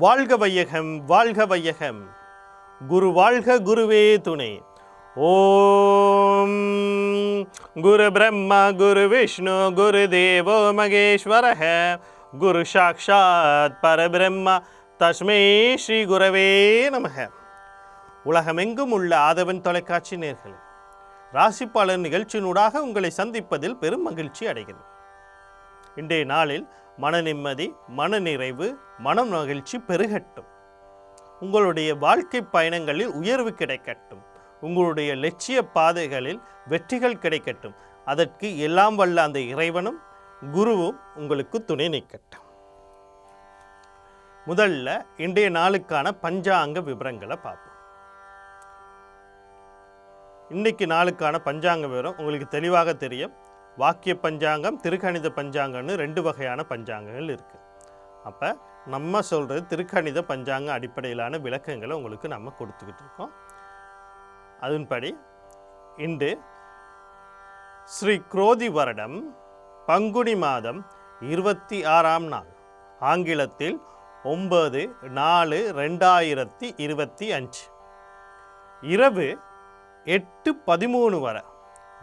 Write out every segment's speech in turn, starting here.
வாழ்க வையகம் வாழ்க வையகம். குரு வாழ்க குருவே துணை. ஓம். குரு பிரம்மா குரு விஷ்ணு குரு தேவோ மகேஸ்வர குரு சாக்ஷாத் பரபிரம்மா. தஸ்மை ஸ்ரீ குரவே நமக. உலகமெங்கும் உள்ள ஆதவன் தொலைக்காட்சி நேர்கள் ராசிப்பாளர் நிகழ்ச்சியினூடாக உங்களை சந்திப்பதில் பெரும் மகிழ்ச்சி அடைகிறது இன்றைய நாளில் மன நிம்மதி மன நிறைவு மனம் மகிழ்ச்சி பெருகட்டும். உங்களுடைய வாழ்க்கை பயணங்களில் உயர்வு கிடைக்கட்டும். உங்களுடைய லட்சிய பாதைகளில் வெற்றிகள் கிடைக்கட்டும். அதற்கு எல்லாம் வல்ல அந்த இறைவனும் குருவும் உங்களுக்கு துணை நிற்கட்டும். முதல்ல இன்றைய நாளுக்கான பஞ்சாங்க விவரங்களை பார்ப்போம். இன்னைக்கு நாளுக்கான பஞ்சாங்க விவரம் உங்களுக்கு தெளிவாக தெரியும். வாக்கிய பஞ்சாங்கம் திருக்கணித பஞ்சாங்கம்னு ரெண்டு வகையான பஞ்சாங்கங்கள் இருக்குது அப்போ நம்ம சொல்கிறது திருக்கணித பஞ்சாங்க அடிப்படையிலான விளக்கங்களை உங்களுக்கு நம்ம கொடுத்துக்கிட்டு இருக்கோம். அதன்படி இன்று ஸ்ரீ குரோதி வருடம் பங்குனி மாதம் இருபத்தி ஆறாம் நாள் ஆங்கிலத்தில் ஒன்பது நாலு ரெண்டாயிரத்தி இருபத்தி அஞ்சு. இரவு எட்டு பதிமூணு வரை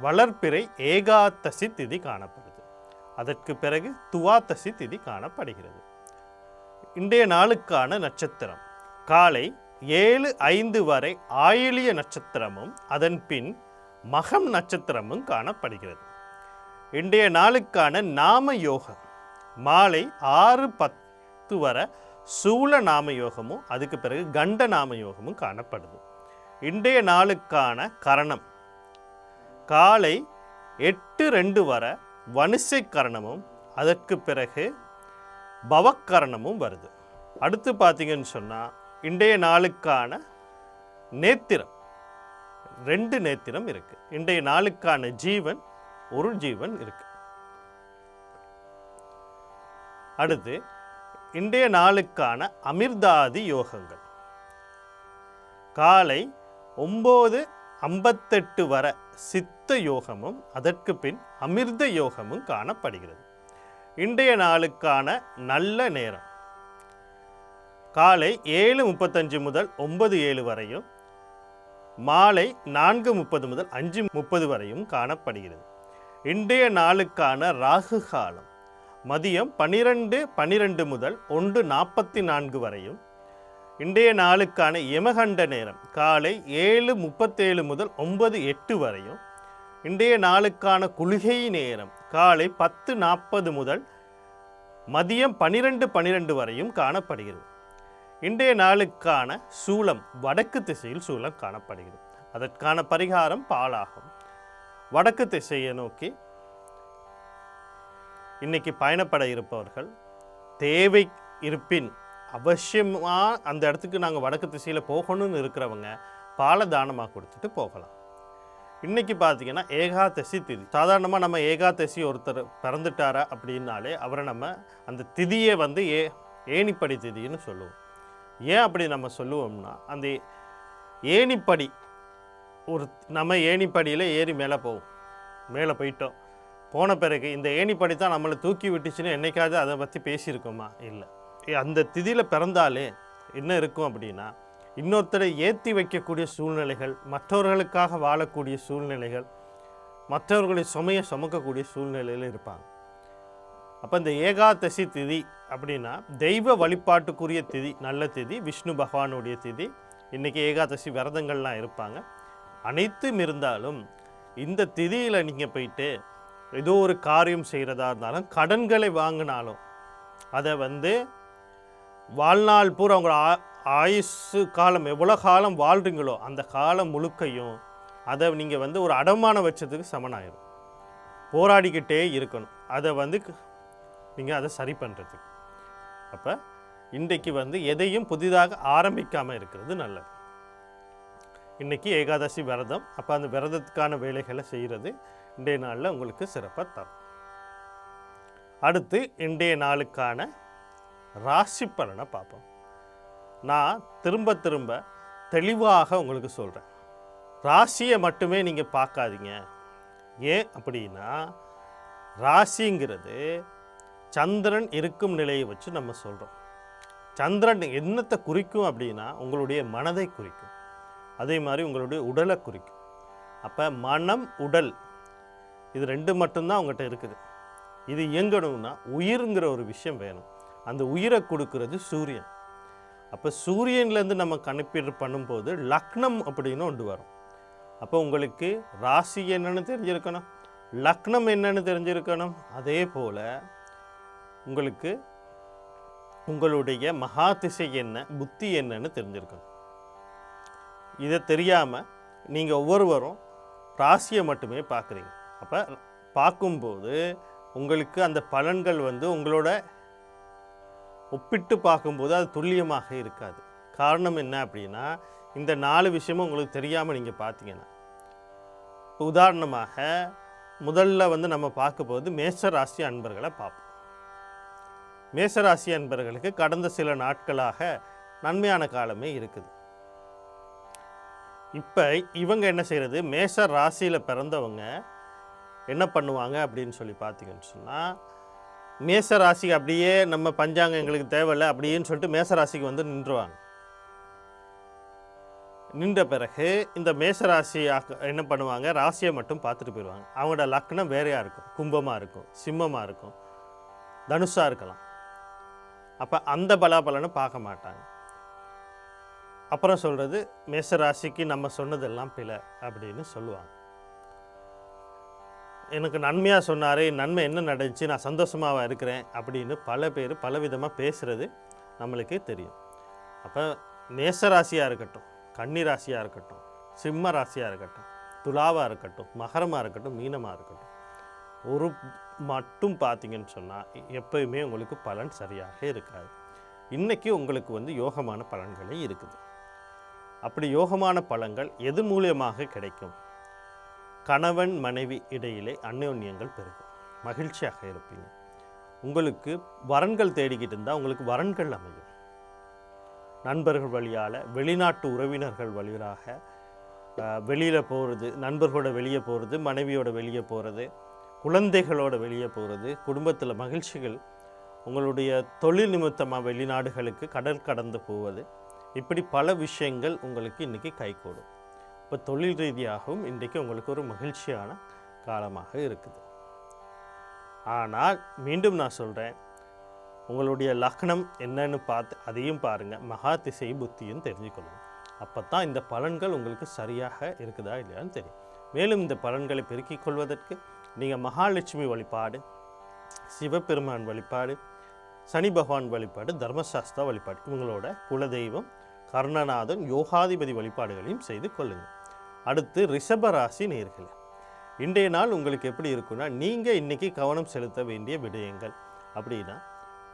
வளர்ப்பிறை ஏகாதசி திதி காணப்படுது. அதற்கு பிறகு துவாதசி திதி காணப்படுகிறது. இன்றைய நாளுக்கான நட்சத்திரம். காலை ஏழு ஐந்து வரை ஆயிலிய நட்சத்திரமும் அதன் பின் மகம் நட்சத்திரமும் காணப்படுகிறது. இன்றைய நாளுக்கான நாம யோகம் மாலை ஆறு பத்து வரை சூல நாம யோகமும் அதுக்கு பிறகு கண்ட நாம யோகமும் காணப்படுது. இன்றைய நாளுக்கான கரணம் காலை எட்டு ரெண்டு வரை வனுசை கரணமும் அதற்கு பிறகு பவக்கரணமும் வருது. அடுத்து பார்த்தீங்கன்னு சொன்னால் இன்றைய நாளுக்கான நேத்திரம். ரெண்டு நேத்திரம் இருக்குது இன்றைய நாளுக்கான ஜீவன் ஒரு ஜீவன் இருக்குது அடுத்து இன்றைய நாளுக்கான அமிர்தாதி யோகங்கள். காலை ஒம்பது ஐம்பத்தெட்டு வர சித்த யோகமும் அதற்கு பின் அமிர்த யோகமும் காணப்படுகிறது. இன்றைய நாளுக்கான நல்ல நேரம். காலை ஏழு முப்பத்தஞ்சு முதல் ஒன்பது ஏழு வரையும் மாலை நான்கு முப்பது முதல் அஞ்சு முப்பது வரையும் காணப்படுகிறது. இன்றைய நாளுக்கான ராகு காலம் மதியம் பனிரெண்டு பனிரெண்டு முதல் ஒன்று நாற்பத்தி நான்கு வரையும் இன்றைய நாளுக்கான யமகண்ட நேரம் காலை ஏழு முப்பத்தேழு முதல் ஒன்பது எட்டு வரையும் இன்றைய நாளுக்கான குளிகை நேரம் காலை பத்து நாற்பது முதல் மதியம் பனிரெண்டு பனிரெண்டு வரையும் காணப்படுகிறது. இன்றைய நாளுக்கான சூளம் வடக்கு திசையில் சூளம் காணப்படுகிறது. அதற்கான பரிகாரம் பாலாகும். வடக்கு திசையை நோக்கி இன்னைக்கு பயணப்பட இருப்பவர்கள் தேவை இருப்பின் அவசியமாக அந்த இடத்துக்கு நாங்கள் வடக்கு திசையில் போகணும்னு இருக்கிறவங்க பாலதானமாக கொடுத்துட்டு போகலாம். இன்னைக்கு பார்த்தீங்கன்னா ஏகாதசி திதி. சாதாரணமாக நம்ம ஏகாதசி ஒருத்தர் பிறந்துட்டாரா அப்படின்னாலே அவரை நம்ம அந்த திதியை வந்து ஏ ஏணிப்படி திதின்னு சொல்லுவோம். ஏன் அப்படி நம்ம சொல்லுவோம்னா அந்த ஏணிப்படி ஒரு நம்ம ஏணிப்படியில் ஏறி மேலே போவோம். மேலே போயிட்டோம். போன பிறகு இந்த ஏணிப்படி தான் நம்மளை தூக்கி விட்டுச்சுன்னு என்றைக்காவது அதை பற்றி பேசியிருக்கோமா? இல்லை. அந்த திதியில் பிறந்தாலே என்ன இருக்கும் அப்படின்னா இன்னொருத்தரை ஏற்றி வைக்கக்கூடிய சூழ்நிலைகள் மற்றவர்களுக்காக வாழக்கூடிய சூழ்நிலைகள் மற்றவர்களை சுமையை சுமக்கக்கூடிய சூழ்நிலையில் இருப்பாங்க. அப்போ இந்த ஏகாதசி திதி அப்படின்னா தெய்வ வழிபாட்டுக்குரிய திதி நல்ல திதி விஷ்ணு பகவானுடைய திதி. இன்றைக்கி ஏகாதசி விரதங்கள்லாம் இருப்பாங்க. அனைத்தும் இருந்தாலும் இந்த திதியில் நீங்கள் போயிட்டு ஏதோ ஒரு காரியம் செய்கிறதா இருந்தாலும் கடன்களை வாங்கினாலும் அதை வந்து வாழ்நாள் பூரா அவங்கள ஆ- ஆயுசு காலம் எவ்வளோ காலம் வாழ்கிறீங்களோ அந்த காலம் முழுக்கையும் அதை நீங்கள் வந்து ஒரு அடமானம் வச்சதுக்கு சமனாயிரும். போராடிக்கிட்டே இருக்கணும். அதை வந்து நீங்கள் அதை சரி பண்ணுறதுக்கு அப்போ இன்றைக்கு வந்து எதையும் புதிதாக ஆரம்பிக்காமல் இருக்கிறது நல்லது. இன்றைக்கி ஏகாதசி விரதம். அப்போ அந்த விரதத்துக்கான வேலைகளை செய்கிறது இன்றைய நாளில் உங்களுக்கு சிறப்பாக தரும். அடுத்து இன்றைய நாளுக்கான ராசி பலனை பார்ப்போம். நான் திரும்ப திரும்ப தெளிவாக உங்களுக்கு சொல்கிறேன் ராசியை மட்டுமே நீங்கள் பார்க்காதீங்க. ஏன் அப்படின்னா ராசிங்கிறது சந்திரன் இருக்கும் நிலையை வச்சு நம்ம சொல்கிறோம் சந்திரன் என்னத்தை குறிக்கும் அப்படின்னா உங்களுடைய மனதை குறிக்கும். அதே மாதிரி உங்களுடைய உடலை குறிக்கும். அப்போ மனம் உடல் இது ரெண்டு மட்டும்தான் உங்கள்கிட்ட இருக்குது. இது இயங்கணும்னா உயிருங்கிற ஒரு விஷயம் வேணும். அந்த உயிரை கொடுக்கறது சூரியன். அப்போ சூரியன்லேருந்து நம்ம கணிப்பீடு பண்ணும்போது லக்னம் அப்படின்னு ஒன்று வரும். அப்போ உங்களுக்கு ராசி என்னன்னு தெரிஞ்சிருக்கணும். லக்னம் என்னன்னு தெரிஞ்சிருக்கணும். அதே போல் உங்களுக்கு உங்களுடைய மகா திசை என்ன புத்தி என்னன்னு தெரிஞ்சிருக்கணும். இதை தெரியாமல் நீங்கள் ஒவ்வொருவரும் ராசியை மட்டுமே பார்க்குறீங்க. அப்போ பார்க்கும்போது உங்களுக்கு அந்த பலன்கள் வந்து உங்களோட ஒப்பிட்டு பார்க்கும்போது அது துல்லியமாக இருக்காது. காரணம் என்ன அப்படின்னா இந்த நாலு விஷயமும் உங்களுக்கு தெரியாமல் நீங்கள் பார்த்தீங்கன்னா உதாரணமாக முதல்ல வந்து நம்ம பார்க்க போது ராசி அன்பர்களை பார்ப்போம். மேசராசி அன்பர்களுக்கு கடந்த சில நாட்களாக நன்மையான காலமே இருக்குது. இப்போ இவங்க என்ன செய்கிறது மேச ராசியில் பிறந்தவங்க என்ன பண்ணுவாங்க அப்படின்னு சொல்லி பார்த்தீங்கன்னு சொன்னால் மேச ராசி அப்படியே நம்ம பஞ்சாங்கம் எங்களுக்கு தேவையில்லை அப்படின்னு சொல்லிட்டு மேச ராசிக்கு வந்து நின்றுவாங்க. நின்ற பிறகு இந்த மேச ராசி என்ன பண்ணுவாங்க? ராசியை மட்டும் பார்த்துட்டு போயிடுவாங்க. அவங்களோட லக்னம் வேறையாக இருக்கும்? கும்பமாக இருக்கும் சிம்மமாக இருக்கும் தனுஷாக இருக்கலாம். அப்போ அந்த பலாபலனை பார்க்க மாட்டாங்க. அப்புறம் சொல்கிறது மேச ராசிக்கு நம்ம சொன்னதெல்லாம் பிழை அப்படின்னு சொல்லுவாங்க. எனக்கு நன்மையாக சொன்னார் நன்மை என்ன நடந்துச்சு நான் சந்தோஷமாக இருக்கிறேன் அப்படின்னு பல பேர் பலவிதமாக பேசுகிறது நம்மளுக்கே தெரியும். அப்போ மேசராசியாக இருக்கட்டும் கன்னி ராசியாக இருக்கட்டும் சிம்ம ராசியாக இருக்கட்டும் துலாவாக இருக்கட்டும் மகரமாக இருக்கட்டும் மீனமாக இருக்கட்டும் ஒரு மட்டும் பார்த்தீங்கன்னு சொன்னால் எப்பயுமே உங்களுக்கு பலன் சரியாக இருக்காது. இன்றைக்கி உங்களுக்கு வந்து யோகமான பலன்களே இருக்குது. அப்படி யோகமான பலன்கள் எது மூலியமாக கிடைக்கும்? கணவன் மனைவி இடையிலே அந்யோன்யங்கள் பெருகும். மகிழ்ச்சியாக இருப்பீங்க. உங்களுக்கு வரன்கள் தேடிக்கிட்டு இருந்தால் உங்களுக்கு வரன்கள் அமையும். நண்பர்கள் வழியால் வெளிநாட்டு உறவினர்கள் வழியாக வெளியில் போகிறது நண்பர்களோட வெளியே போகிறது மனைவியோட வெளியே போகிறது குழந்தைகளோட வெளியே போகிறது குடும்பத்தில் மகிழ்ச்சிகள் உங்களுடைய தொழில் நிமித்தமாக வெளிநாடுகளுக்கு கடல் கடந்து போவது இப்படி பல விஷயங்கள் உங்களுக்கு இன்றைக்கி கைகூடும். இப்போ தொழில் ரீதியாகவும் இன்றைக்கு உங்களுக்கு ஒரு மகிழ்ச்சியான காலமாக இருக்குது. ஆனால் மீண்டும் நான் சொல்கிறேன் உங்களுடைய லக்னம் என்னன்னு பார்த்து அதையும் பாருங்கள் மகா திசை புத்தியும் தெரிஞ்சுக்கணும் அப்போ தான் இந்த பலன்கள் உங்களுக்கு சரியாக இருக்குதா இல்லையான்னு தெரியும். மேலும் இந்த பலன்களை பெருக்கிக் கொள்வதற்கு நீங்கள் மகாலட்சுமி வழிபாடு சிவபெருமான் வழிபாடு சனி பகவான் வழிபாடு தர்மசாஸ்திரா வழிபாடு இவங்களோட குலதெய்வம் கர்ணநாதன் யோகாதிபதி வழிபாடுகளையும் செய்து கொள்ளுங்கள் அடுத்து ரிஷபராசி நேர்கள் இன்றைய நாள் உங்களுக்கு எப்படி இருக்குன்னா நீங்கள் இன்றைக்கி கவனம் செலுத்த வேண்டிய விடயங்கள். அப்படின்னா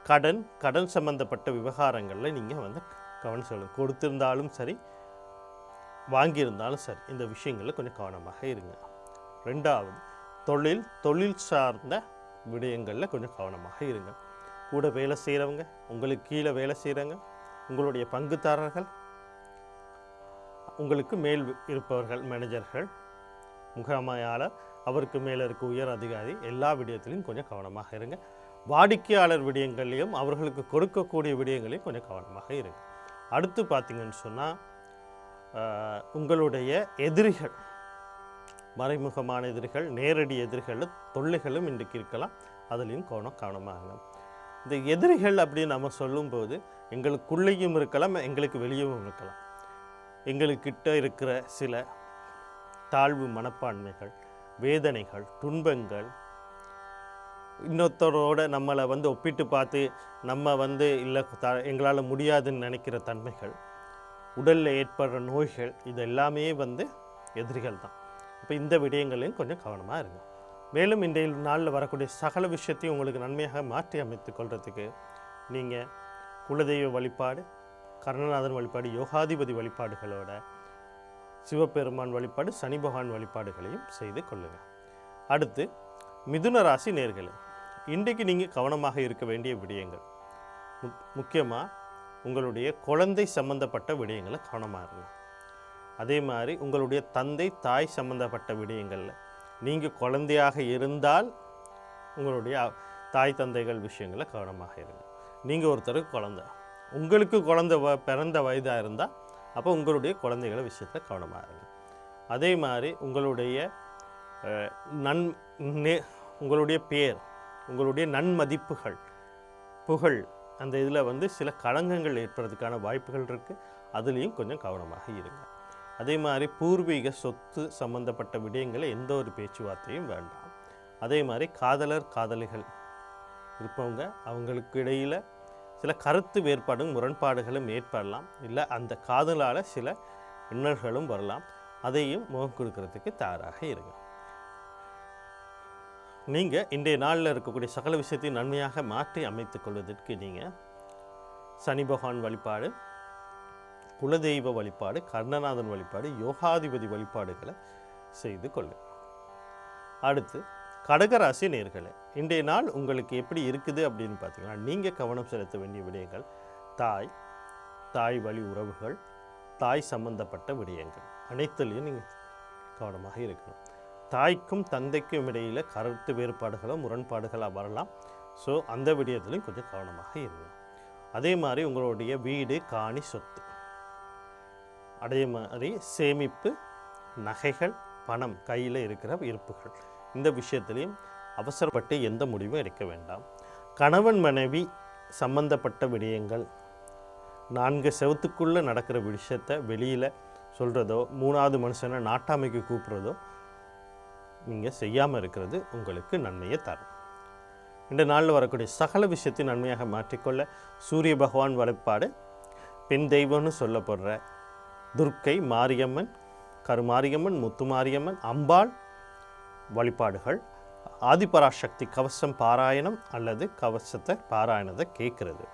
கடன் கடன் சம்பந்தப்பட்ட விவகாரங்களில் நீங்கள் வந்து கவனம் செலுத்த கொடுத்திருந்தாலும் சரி வாங்கியிருந்தாலும் சரி இந்த விஷயங்களில் கொஞ்சம் கவனமாக இருங்க. ரெண்டாவது தொழில் தொழில் சார்ந்த விடயங்களில் கொஞ்சம் கவனமாக இருங்க. கூட வேலை செய்கிறவங்க உங்களுக்கு கீழே வேலை செய்கிறவங்க உங்களுடைய பங்குதாரர்கள் உங்களுக்கு மேல் இருப்பவர்கள் மேனேஜர்கள் முகாமையாளர் அவருக்கு மேலே இருக்க உயர் அதிகாரி எல்லா விடயத்திலையும் கொஞ்சம் கவனமாக இருங்க. வாடிக்கையாளர் விடயங்களையும் அவர்களுக்கு கொடுக்கக்கூடிய விடயங்களையும் கொஞ்சம் கவனமாக இருங்க. அடுத்து பார்த்தீங்கன்னு சொன்னால் உங்களுடைய எதிரிகள் மறைமுகமான எதிரிகள் நேரடி எதிரிகள் தொல்லைகளும் இன்றைக்கு இருக்கலாம். அதுலேயும் கவனம் கவனமாக இந்த எதிரிகள் அப்படின்னு நம்ம சொல்லும்போது எங்களுக்குள்ளேயும் இருக்கலாம் எங்களுக்கு வெளியவும் இருக்கலாம். எங்களுக்கிட்ட இருக்கிற சில தாழ்வு மனப்பான்மைகள் வேதனைகள் துன்பங்கள் இன்னொருத்தரோட நம்மளை வந்து ஒப்பிட்டு பார்த்து நம்ம வந்து இல்லை த எங்களால் முடியாதுன்னு நினைக்கிற தன்மைகள் உடலில் ஏற்படுற நோய்கள் இது எல்லாமே வந்து எதிரிகள் தான். இப்போ இந்த விடயங்களையும் கொஞ்சம் கவனமாக இருங்க. மேலும் இன்றைய நாளில் வரக்கூடிய சகல விஷயத்தையும் உங்களுக்கு நன்மையாக மாற்றி அமைத்து கொள்கிறதுக்கு நீங்கள் குலதெய்வ வழிபாடு கருணநாதன் வழிபாடு யோகாதிபதி வழிபாடுகளோட சிவபெருமான் வழிபாடு சனி பகவான் வழிபாடுகளையும் செய்து கொள்ளுங்கள் அடுத்து மிதுன ராசி நேர்களே இன்றைக்கு நீங்கள் கவனமாக இருக்க வேண்டிய விடயங்கள். முக் முக்கியமாக உங்களுடைய குழந்தை சம்பந்தப்பட்ட விடயங்களை கவனமாக இருங்க. அதே மாதிரி உங்களுடைய தந்தை தாய் சம்பந்தப்பட்ட விடயங்களில் நீங்கள் குழந்தையாக இருந்தால் உங்களுடைய தாய் தந்தைகள் விஷயங்களை கவனமாக இருங்க. நீங்கள் ஒருத்தருக்கு குழந்தை. உங்களுக்கு குழந்தை வ பிறந்த வயதாக இருந்தால் அப்போ உங்களுடைய குழந்தைகள விஷயத்தில் கவனமாக இருங்க. அதே மாதிரி உங்களுடைய நன் நே- உங்களுடைய பேர் உங்களுடைய நன்மதிப்புகள் புகழ் அந்த இதில் வந்து சில களங்கங்கள் ஏற்படுறதுக்கான வாய்ப்புகள் இருக்குது அதுலேயும் கொஞ்சம் கவனமாக இருங்க. அதே மாதிரி பூர்வீக சொத்து சம்பந்தப்பட்ட விடயங்களை எந்த ஒரு பேச்சுவார்த்தையும் வேண்டாம். அதே மாதிரி காதலர் காதலிகள் இருப்பவங்க அவங்களுக்கு இடையில் சில கருத்து வேறுபாடும் முரண்பாடுகளும் ஏற்படலாம். இல்லை அந்த காதலால் சில இன்னல்களும் வரலாம். அதையும் முகம் கொடுக்கறதுக்கு தயாராக இருங்க. நீங்கள் இன்றைய நாளில் இருக்கக்கூடிய சகல விஷயத்தையும் நன்மையாக மாற்றி அமைத்துக் கொள்வதற்கு நீங்கள் சனி பகவான் வழிபாடு குலதெய்வ வழிபாடு கர்ணநாதன் வழிபாடு யோகாதிபதி வழிபாடுகளை செய்து கொள்ளுங்கள் அடுத்து கடகராசி நேர்களே இன்றைய நாள் உங்களுக்கு எப்படி இருக்குது அப்படின்னு பார்த்தீங்கன்னா நீங்கள் கவனம் செலுத்த வேண்டிய விடயங்கள் தாய் தாய் வழி உறவுகள் தாய் சம்பந்தப்பட்ட விடயங்கள் அனைத்துலேயும் நீங்கள் கவனமாக இருக்கணும். தாய்க்கும் தந்தைக்கும் இடையில் கருத்து வேறுபாடுகளோ முரண்பாடுகளாக வரலாம். ஸோ அந்த விடயத்துலையும் கொஞ்சம் கவனமாக இருங்க அதே மாதிரி உங்களுடைய வீடு காணி சொத்து. அதே மாதிரி சேமிப்பு நகைகள் பணம் கையில் இருக்கிற இருப்புகள். இந்த விஷயத்துலையும் அவசரப்பட்டு எந்த முடிவும் எடுக்க வேண்டாம். கணவன் மனைவி சம்பந்தப்பட்ட விடயங்கள் நான்கு செவத்துக்குள்ளே நடக்கிற விஷயத்தை வெளியில் சொல்கிறதோ மூணாவது மனுஷனை நாட்டாமைக்கு கூப்பிட்றதோ நீங்கள் செய்யாமல் இருக்கிறது உங்களுக்கு நன்மையை தரும். இந்த நாளில் வரக்கூடிய சகல விஷயத்தையும் நன்மையாக மாற்றிக்கொள்ள சூரிய பகவான் வழிபாடு பெண் தெய்வம்னு சொல்லப்படுற துர்க்கை மாரியம்மன் கருமாரியம்மன் முத்துமாரியம்மன் அம்பாள் வழிபாடுகள் ஆதிபராசக்தி கவசம் பாராயணம் அல்லது கவசத்தை பாராயணத்தை கேட்கிறது.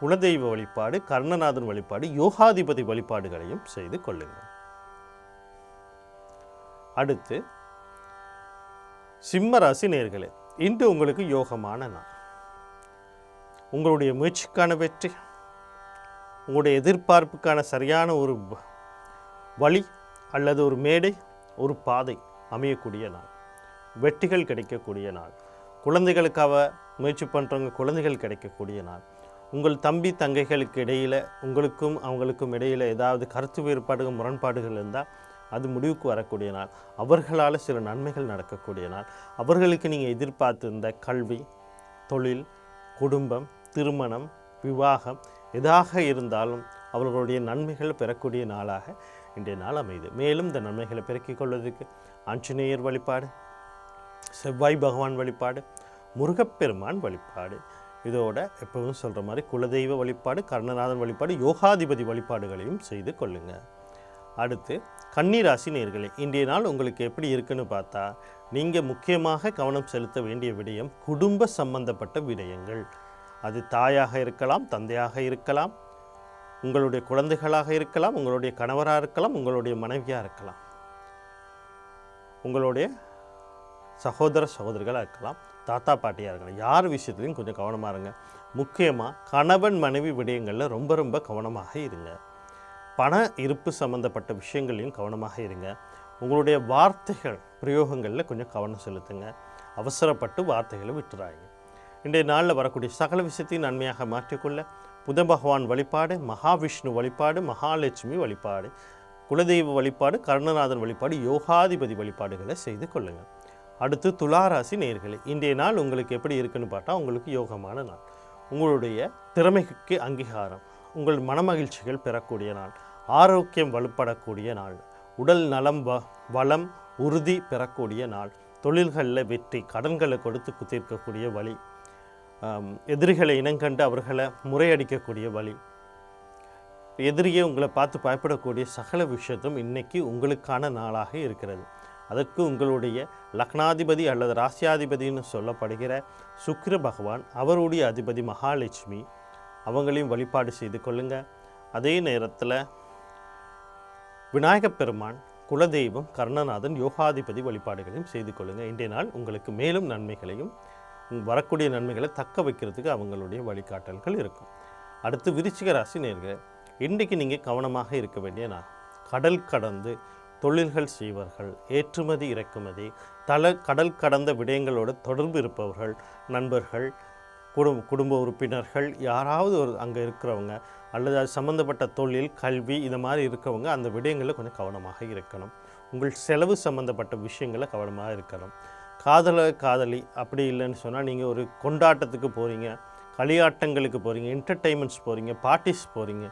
குலதெய்வ வழிபாடு கர்ணநாதன் வழிபாடு யோகாதிபதி வழிபாடுகளையும் செய்து கொள்ளுங்கள். அடுத்து சிம்ம ராசி நேர்களே இன்று உங்களுக்கு யோகமான நாள். உங்களுடைய முயற்சிக்கான வெற்றி உங்களுடைய எதிர்பார்ப்புக்கான சரியான ஒரு வ- வழி அல்லது ஒரு மேடை ஒரு பாதை அமையக்கூடிய நாள். வெற்றிகள் கிடைக்கக்கூடிய நாள். குழந்தைகளுக்காக முயற்சி பண்ணுறவங்க குழந்தைகள் கிடைக்கக்கூடிய நாள். உங்கள் தம்பி தங்கைகளுக்கு இடையில் உங்களுக்கும் அவங்களுக்கும் இடையில் ஏதாவது கருத்து வேறுபாடுகள் முரண்பாடுகள் இருந்தால் அது முடிவுக்கு வரக்கூடிய நாள். அவர்களால் சில நன்மைகள் நடக்கக்கூடிய நாள். அவர்களுக்கு நீங்கள் எதிர்பார்த்திருந்த கல்வி தொழில் குடும்பம் திருமணம் விவாகம் எதாக இருந்தாலும் அவர்களுடைய நன்மைகள் பெறக்கூடிய நாளாக இன்றைய நாள் அமையுது. மேலும் இந்த நன்மைகளை பெருக்கிக் கொள்வதற்கு ஆஞ்சநேயர் வழிபாடு செவ்வாய் பகவான் வழிபாடு முருகப்பெருமான் வழிபாடு இதோட எப்பவும் சொல்கிற மாதிரி குலதெய்வ வழிபாடு கர்ணநாதன் வழிபாடு யோகாதிபதி வழிபாடுகளையும் செய்து கொள்ளுங்க. அடுத்து கன்னிராசி நேர்களே இன்றைய நாள் உங்களுக்கு எப்படி இருக்குன்னு பார்த்தா நீங்கள் முக்கியமாக கவனம் செலுத்த வேண்டிய விடயம் குடும்ப சம்பந்தப்பட்ட விடயங்கள். அது தாயாக இருக்கலாம் தந்தையாக இருக்கலாம் உங்களுடைய குழந்தைகளாக இருக்கலாம் உங்களுடைய கணவராக இருக்கலாம் உங்களுடைய மனைவியாக இருக்கலாம். உங்களுடைய சகோதர சகோதரிகளாக இருக்கலாம் தாத்தா பாட்டியாக இருக்கலாம் யார் விஷயத்துலையும் கொஞ்சம் கவனமாக இருங்க. முக்கியமாக கணவன் மனைவி விடயங்களில் ரொம்ப ரொம்ப கவனமாக இருங்க. பண இருப்பு சம்மந்தப்பட்ட விஷயங்களையும் கவனமாக இருங்க. உங்களுடைய வார்த்தைகள் பிரயோகங்களில் கொஞ்சம் கவனம் செலுத்துங்க. அவசரப்பட்டு வார்த்தைகளை விட்டுறாங்க இன்றைய நாளில் வரக்கூடிய சகல விஷயத்தையும் நன்மையாக மாற்றிக்கொள்ள புத பகவான் வழிபாடு மகாவிஷ்ணு வழிபாடு மகாலட்சுமி வழிபாடு குலதெய்வ வழிபாடு கருணநாதன் வழிபாடு யோகாதிபதி வழிபாடுகளை செய்து கொள்ளுங்கள். அடுத்து துளாராசி நேர்களே. இன்றைய நாள் உங்களுக்கு எப்படி இருக்குன்னு பார்த்தா உங்களுக்கு யோகமான நாள். உங்களுடைய திறமைக்கு அங்கீகாரம். உங்கள் மனமகிழ்ச்சிகள் பெறக்கூடிய நாள். ஆரோக்கியம் வலுப்படக்கூடிய நாள். உடல் நலம் வ வளம் உறுதி பெறக்கூடிய நாள். தொழில்களில் வெற்றி கடன்களை கொடுத்து தீர்க்கக்கூடிய வழி. எதிரிகளை இனங்கண்டு அவர்களை முறையடிக்கக்கூடிய வழி. எதிரியே உங்களை பார்த்து பயப்படக்கூடிய சகல விஷயத்தும் இன்றைக்கி உங்களுக்கான நாளாக இருக்கிறது. அதற்கு உங்களுடைய லக்னாதிபதி அல்லது ராசியாதிபதின்னு சொல்லப்படுகிற சுக்கிர பகவான் அவருடைய அதிபதி மகாலட்சுமி அவங்களையும் வழிபாடு செய்து கொள்ளுங்க. அதே நேரத்தில் விநாயகப் பெருமான் குலதெய்வம் கர்ணநாதன் யோகாதிபதி வழிபாடுகளையும் செய்து கொள்ளுங்கள் இன்றைய நாள் உங்களுக்கு மேலும் நன்மைகளையும் வரக்கூடிய நன்மைகளை தக்க வைக்கிறதுக்கு அவங்களுடைய வழிகாட்டல்கள் இருக்கும். அடுத்து விருச்சிக ராசி நேர்கள் இன்றைக்கு நீங்கள் கவனமாக இருக்க வேண்டிய நாள் கடல் கடந்து தொழில்கள் செய்வர்கள் ஏற்றுமதி இறக்குமதி தல கடல் கடந்த விடயங்களோட தொடர்பு இருப்பவர்கள் நண்பர்கள் குடும் குடும்ப உறுப்பினர்கள் யாராவது ஒரு அங்கே இருக்கிறவங்க அல்லது அது சம்மந்தப்பட்ட தொழில் கல்வி இந்த மாதிரி இருக்கவங்க அந்த விடயங்களில் கொஞ்சம் கவனமாக இருக்கணும். உங்கள் செலவு சம்மந்தப்பட்ட விஷயங்களில் கவனமாக இருக்கணும். காதல காதலி அப்படி இல்லைன்னு சொன்னால் நீங்கள் ஒரு கொண்டாட்டத்துக்கு போகிறீங்க களியாட்டங்களுக்கு போகிறீங்க என்டர்டெயின்மெண்ட்ஸ் போகிறீங்க பார்ட்டிஸ் போகிறீங்க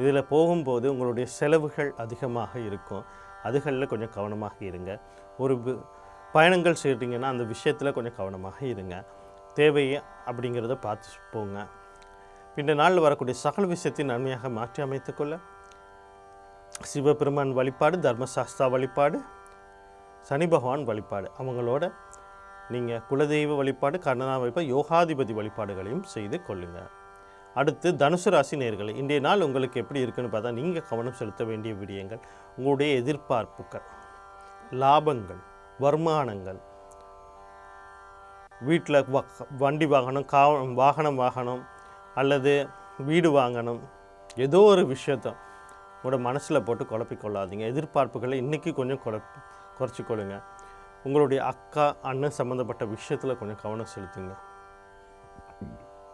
இதில் போகும்போது உங்களுடைய செலவுகள் அதிகமாக இருக்கும். அதுகளில் கொஞ்சம் கவனமாக இருங்க. ஒரு பயணங்கள் செய்கிறீங்கன்னா அந்த விஷயத்தில் கொஞ்சம் கவனமாக இருங்க. தேவையை அப்படிங்கிறத பார்த்து போங்க. பின்ன நாளில் வரக்கூடிய சகல விஷயத்தை நன்மையாக மாற்றி அமைத்துக்கொள்ள சிவபெருமான் வழிபாடு தர்மசாஸ்தா வழிபாடு சனி பகவான் வழிபாடு. அவங்களோட நீங்கள் குலதெய்வ வழிபாடு கர்ணனா வழிபாடு யோகாதிபதி வழிபாடுகளையும் செய்து கொள்ளுங்கள் அடுத்து தனுசு ராசி நேர்களை இன்றைய நாள் உங்களுக்கு எப்படி இருக்குன்னு பார்த்தா நீங்கள் கவனம் செலுத்த வேண்டிய விடயங்கள் உங்களுடைய எதிர்பார்ப்புகள் லாபங்கள் வருமானங்கள் வீட்டில் வண்டி வாங்கணும் கா வாகனம் வாங்கணும் அல்லது வீடு வாங்கணும் ஏதோ ஒரு விஷயத்த உங்களோட மனசில் போட்டு குழப்பிக்கொள்ளாதீங்க. எதிர்பார்ப்புகளை இன்றைக்கி கொஞ்சம் குழப்பி குறைச்சிக்கொள்ளுங்க. உங்களுடைய அக்கா அண்ணன் சம்மந்தப்பட்ட விஷயத்தில் கொஞ்சம் கவனம் செலுத்துங்க.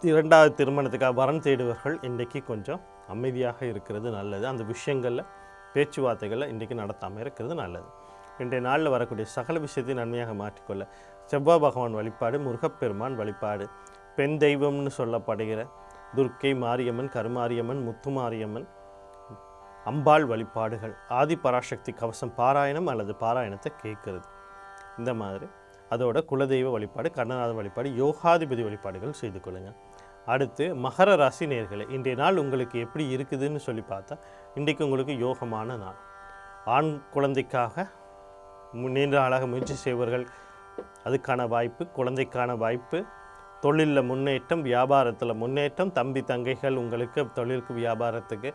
இரண்டாவது திருமணத்துக்காக வரன் தேடுவர்கள் இன்றைக்கி கொஞ்சம் அமைதியாக இருக்கிறது நல்லது. அந்த விஷயங்களில் பேச்சுவார்த்தைகளை இன்றைக்கி நடத்தாமல் இருக்கிறது நல்லது. இன்றைய நாளில் வரக்கூடிய சகல விஷயத்தை நன்மையாக மாற்றிக்கொள்ள செவ்வாய் பகவான் வழிபாடு முருகப்பெருமான் வழிபாடு பெண் தெய்வம்னு சொல்லப்படுகிற துர்க்கை மாரியம்மன் கருமாரியம்மன் முத்துமாரியம்மன் அம்பாள் வழிபாடுகள் ஆதி பராசக்தி கவசம் பாராயணம் அல்லது பாராயணத்தை கேட்கறது. இந்த மாதிரி அதோட குலதெய்வ வழிபாடு கண்ணநாத வழிபாடு யோகாதிபதி வழிபாடுகள் செய்து கொள்ளுங்கள் அடுத்து மகர ராசி நேர்களை இன்றைய நாள் உங்களுக்கு எப்படி இருக்குதுன்னு சொல்லி பார்த்தா இன்றைக்கு உங்களுக்கு யோகமான நாள். ஆண் குழந்தைக்காக நீண்ட நாளாக முயற்சி செய்வர்கள் அதுக்கான வாய்ப்பு குழந்தைக்கான வாய்ப்பு தொழிலில் முன்னேற்றம் வியாபாரத்தில் முன்னேற்றம் தம்பி தங்கைகள் உங்களுக்கு தொழிலுக்கு வியாபாரத்துக்கு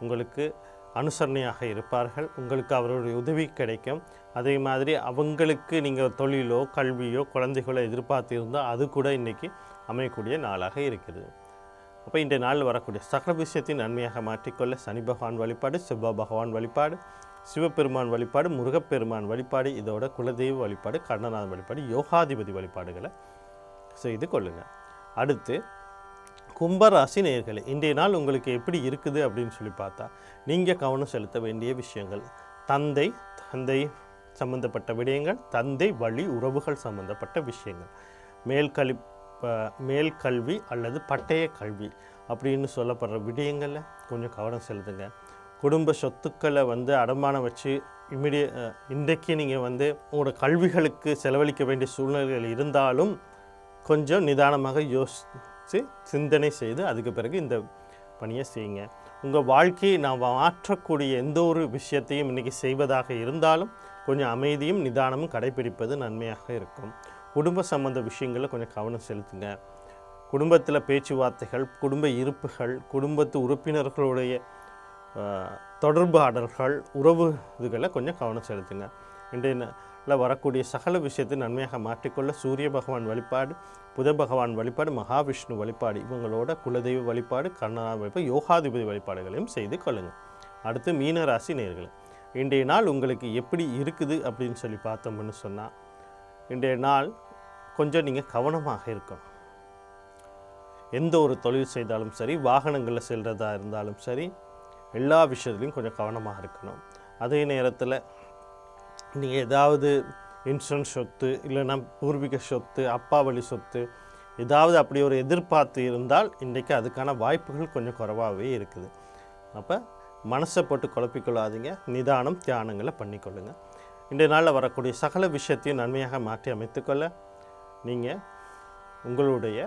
உங்களுக்கு அனுசரணையாக இருப்பார்கள். உங்களுக்கு அவருடைய உதவி கிடைக்கும். அதே மாதிரி அவங்களுக்கு நீங்கள் தொழிலோ கல்வியோ குழந்தைகளோ எதிர்பார்த்து இருந்தால் அது கூட இன்றைக்கி அமையக்கூடிய நாளாக இருக்கிறது. அப்போ இன்றைய நாள் வரக்கூடிய சகல விஷயத்தை நன்மையாக மாற்றிக்கொள்ள சனி பகவான் வழிபாடு செவ்வாய் பகவான் வழிபாடு சிவபெருமான் வழிபாடு முருகப்பெருமான் வழிபாடு இதோட குலதெய்வ வழிபாடு கர்ணநாதன் வழிபாடு யோகாதிபதி வழிபாடுகளை செய்து கொள்ளுங்கள் அடுத்து கும்பராசி நேயர்களே இன்றைய நாள் உங்களுக்கு எப்படி இருக்குது அப்படின்னு சொல்லி பார்த்தா நீங்கள் கவனம் செலுத்த வேண்டிய விஷயங்கள். தந்தை தந்தை சம்பந்தப்பட்ட விடயங்கள் தந்தை வழி உறவுகள் சம்பந்தப்பட்ட விஷயங்கள். மேல்கல்வி மேல் கல்வி அல்லது பட்டய கல்வி அப்படின்னு சொல்லப்படுற விடயங்களில் கொஞ்சம் கவனம் செலுத்துங்க. குடும்ப சொத்துக்களை வந்து அடமானம் வச்சு இமிடிய இன்றைக்கு நீங்கள் வந்து உங்களோட கல்விகளுக்கு செலவழிக்க வேண்டிய சூழ்நிலைகள் இருந்தாலும் கொஞ்சம் நிதானமாக யோசித்து சிந்தனை செய்து அதுக்கு பிறகு இந்த பணியை செய்யுங்க. உங்கள் வாழ்க்கையை நான் மாற்றக்கூடிய எந்த ஒரு விஷயத்தையும் இன்றைக்கி செய்வதாக இருந்தாலும் கொஞ்சம் அமைதியும் நிதானமும் கடைபிடிப்பது நன்மையாக இருக்கும். குடும்ப சம்பந்த விஷயங்களில் கொஞ்சம் கவனம் செலுத்துங்க. குடும்பத்தில் பேச்சுவார்த்தைகள் குடும்ப இருப்புகள் குடும்பத்து உறுப்பினர்களுடைய தொடர்பாடல்கள் உறவு இதுகளை கொஞ்சம் கவனம் செலுத்துங்க. இன்றைய வரக்கூடிய சகல விஷயத்தை நன்மையாக மாற்றிக்கொள்ள சூரிய பகவான் வழிபாடு புத பகவான் வழிபாடு மகாவிஷ்ணு வழிபாடு இவங்களோட குலதெய்வ வழிபாடு கர்ணனா வழிபாடு யோகாதிபதி வழிபாடுகளையும் செய்து கொள்ளுங்கள் அடுத்து மீனராசி நேர்கள் இன்றைய நாள் உங்களுக்கு எப்படி இருக்குது அப்படின்னு சொல்லி பார்த்தோம்னு சொன்னால் இன்றைய நாள் கொஞ்சம் நீங்கள் கவனமாக இருக்கணும். எந்த ஒரு தொழில் செய்தாலும் சரி வாகனங்களில் செல்கிறதா இருந்தாலும் சரி எல்லா விஷயத்துலையும் கொஞ்சம் கவனமாக இருக்கணும். அதே நேரத்தில் நீங்கள் ஏதாவது இன்சூரன்ஸ் சொத்து இல்லைன்னா பூர்வீக சொத்து அப்பா வழி சொத்து ஏதாவது அப்படி ஒரு எதிர்பார்த்து இருந்தால் இன்றைக்கு அதுக்கான வாய்ப்புகள் கொஞ்சம் குறைவாகவே இருக்குது. அப்போ மனசை போட்டு குழப்பிக்கொள்ளாதீங்க. நிதானம் தியானங்களை பண்ணிக்கொள்ளுங்கள் இன்றைய நாளில் வரக்கூடிய சகல விஷயத்தையும் நன்மையாக மாற்றி அமைத்துக்கொள்ள நீங்கள் உங்களுடைய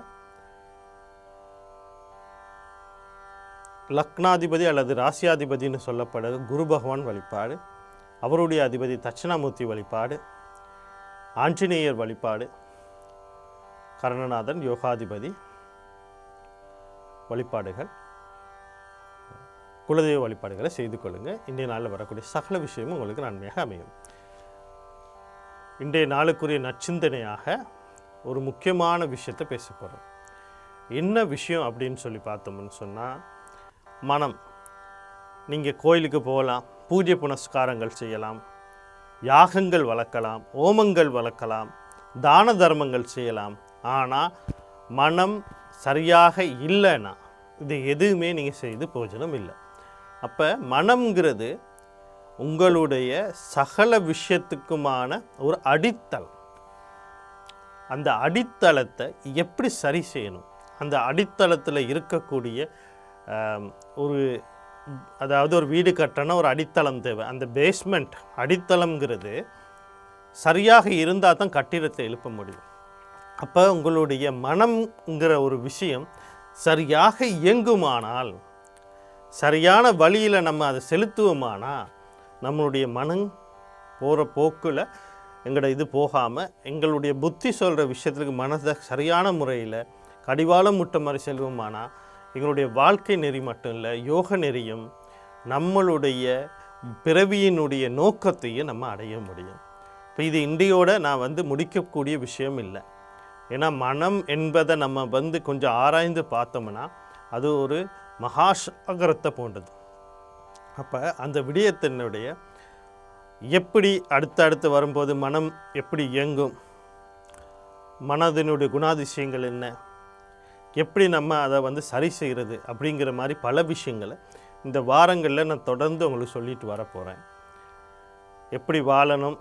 லக்னாதிபதி அல்லது ராசியாதிபதின்னு சொல்லப்படுற குரு பகவான் வழிபாடு அவருடைய அதிபதி தட்சிணாமூர்த்தி வழிபாடு ஆஞ்சநேயர் வழிபாடு கருணநாதன் யோகாதிபதி வழிபாடுகள் குலதெய்வ வழிபாடுகளை செய்து கொள்ளுங்கள் இன்றைய நாளில் வரக்கூடிய சகல விஷயமும் உங்களுக்கு நன்மையாக அமையும். இன்றைய நாளுக்குரிய நச்சிந்தனையாக ஒரு முக்கியமான விஷயத்தை பேச போகிறோம் என்ன விஷயம் அப்படின்னு சொல்லி பார்த்தோம்னு சொன்னால் மனம். நீங்கள் கோயிலுக்கு போகலாம் பூஜை புனஸ்காரங்கள் செய்யலாம் யாகங்கள் வளர்க்கலாம் ஓமங்கள் வளர்க்கலாம் தான தர்மங்கள் செய்யலாம். ஆனால் மனம் சரியாக இல்லைன்னா இது எதுவுமே நீங்கள் செய்து போஜனம் இல்லை. அப்போ மனம்ங்கிறது உங்களுடைய சகல விஷயத்துக்குமான ஒரு அடித்தளம். அந்த அடித்தளத்தை எப்படி சரி செய்யணும்? அந்த அடித்தளத்தில் இருக்கக்கூடிய ஒரு அதாவது ஒரு வீடு கட்டணும் ஒரு அடித்தளம் தேவை. அந்த பேஸ்மெண்ட் அடித்தளம்ங்கிறது சரியாக இருந்தால் தான் கட்டிடத்தை எழுப்ப முடியும். அப்போ உங்களுடைய மனம்ங்கிற ஒரு விஷயம் சரியாக இயங்குமானால் சரியான வழியில் நம்ம அதை செலுத்துவோமானா நம்மளுடைய மனம் போகிற போக்கில் எங்களோட இது போகாமல் எங்களுடைய புத்தி சொல்கிற விஷயத்துக்கு மனதை சரியான முறையில் கடிவாளம் முட்டை மாதிரி செல்வோமானா எங்களுடைய வாழ்க்கை நெறி மட்டும் இல்லை யோக நெறியும் நம்மளுடைய பிறவியினுடைய நோக்கத்தையும் நம்ம அடைய முடியும். இப்போ இது இந்தியோட நான் வந்து முடிக்கக்கூடிய விஷயம் இல்லை. ஏன்னா மனம் என்பதை நம்ம வந்து கொஞ்சம் ஆராய்ந்து பார்த்தோம்னா அது ஒரு மகாசாகரத்தை போன்றது. அப்போ அந்த விடயத்தினுடைய எப்படி அடுத்தடுத்து வரும்போது மனம் எப்படி இயங்கும்? மனதினுடைய குணாதிசயங்கள் என்ன? எப்படி நம்ம அதை வந்து சரி செய்கிறது அப்படிங்கிற மாதிரி பல விஷயங்களை இந்த வாரங்களில் நான் தொடர்ந்து உங்களுக்கு சொல்லிட்டு வரப்போகிறேன் எப்படி வாழணும்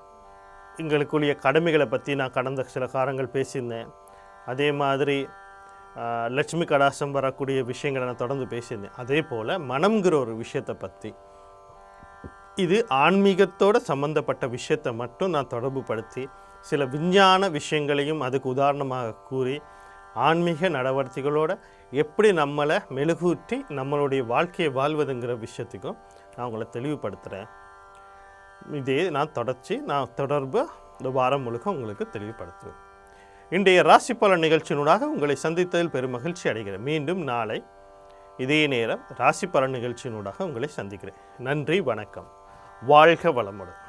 எங்களுக்குரிய கடமைகளை பற்றி நான் கடந்த சில காரங்கள் பேசியிருந்தேன். அதே மாதிரி லட்சுமி கடாசம் வரக்கூடிய விஷயங்களை நான் தொடர்ந்து பேசியிருந்தேன். அதே போல் மனம்ங்கிற ஒரு விஷயத்தை பற்றி. இது ஆன்மீகத்தோடு சம்மந்தப்பட்ட விஷயத்தை மட்டும் நான் தொடர்புபடுத்தி சில விஞ்ஞான விஷயங்களையும் அதுக்கு உதாரணமாக கூறி ஆன்மீக நடவடிக்கைகளோடு எப்படி நம்மளை மெழுகூற்றி நம்மளுடைய வாழ்க்கையை வாழ்வதுங்கிற விஷயத்துக்கும் நான் உங்களை தெளிவுபடுத்துகிறேன் இதே நான் தொடர்ச்சி நான் தொடர்பு இந்த வாரம் முழுக்க உங்களுக்கு தெளிவுபடுத்துவேன். இன்றைய ராசி பலன் நிகழ்ச்சியினூடாக உங்களை சந்தித்ததில் பெரும் மகிழ்ச்சி அடைகிறேன். மீண்டும் நாளை இதே நேரம் ராசி பலன் நிகழ்ச்சியினூடாக உங்களை சந்திக்கிறேன். நன்றி வணக்கம். வாழ்க வளமுடன்.